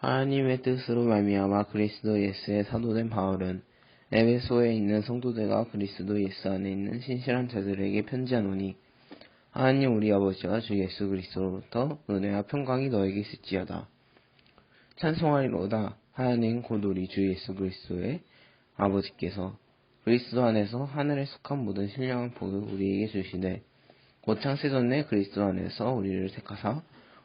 하나님의 뜻으로 말미암아 그리스도 예수의 사도된 바울은 에베소에 있는 성도들과 그리스도 예수 안에 있는 신실한 자들에게 편지하노니 하나님 우리 아버지와 주 예수 그리스도로부터 은혜와 평강이 너에게 있을지어다. 찬송하리로다 하나님 곧 우리 주 예수 그리스도의 아버지께서 그리스도 안에서 하늘에 속한 모든 신령한 복을 우리에게 주시되 곧 창세전에 그리스도 안에서 우리를 택하사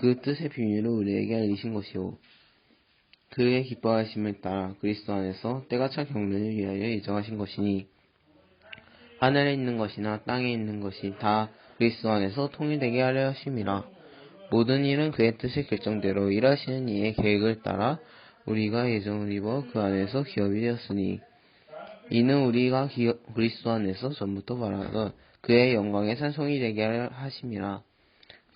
그 뜻의 비밀을 우리에게 알리신 것이요. 그의 기뻐하심을 따라 그리스도 안에서 때가 차 경륜을 위하여 예정하신 것이니 하늘에 있는 것이나 땅에 있는 것이 다 그리스도 안에서 통일되게 하려 하심이라. 모든 일은 그의 뜻의 결정대로 일하시는 이의 계획을 따라 우리가 예정을 입어 그 안에서 기업이 되었으니 이는 우리가 기업, 그리스도 안에서 전부터 말하던 그의 영광의 산송이 되게 하심이라.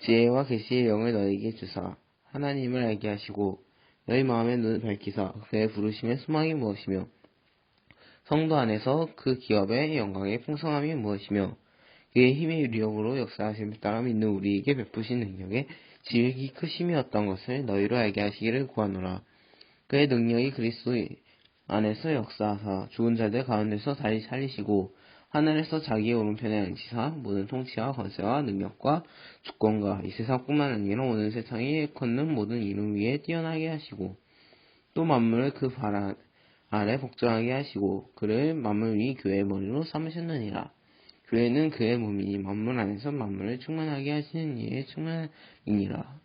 지혜와 계시의 영을 너희에게 주사 하나님을 알게 하시고 너희 마음의 눈을 밝히사 그의 부르심의 소망이 무엇이며 성도 안에서 그 기업의 영광의 풍성함이 무엇이며 그의 힘의 유력으로 역사하심을 따라 믿는 우리에게 베푸신 능력의 지극히 크심이 어떤 것을 너희로 알게 하시기를 구하노라. 그의 능력이 그리스도 안에서 역사하사 죽은 자들 가운데서 다시 살리시고 하늘에서 자기의 오른편에 앉히사 모든 통치와 권세와 능력과 주권과 이 세상뿐만 아니라 오는 세상에 걷는 모든 이름 위에 뛰어나게 하시고 또 만물을 그 발 아래 복종하게 하시고 그를 만물 위 교회의 머리로 삼으셨느니라. 교회는 그의 몸이니 만물 안에서 만물을 충만하게 하시는 이의 충만이니라.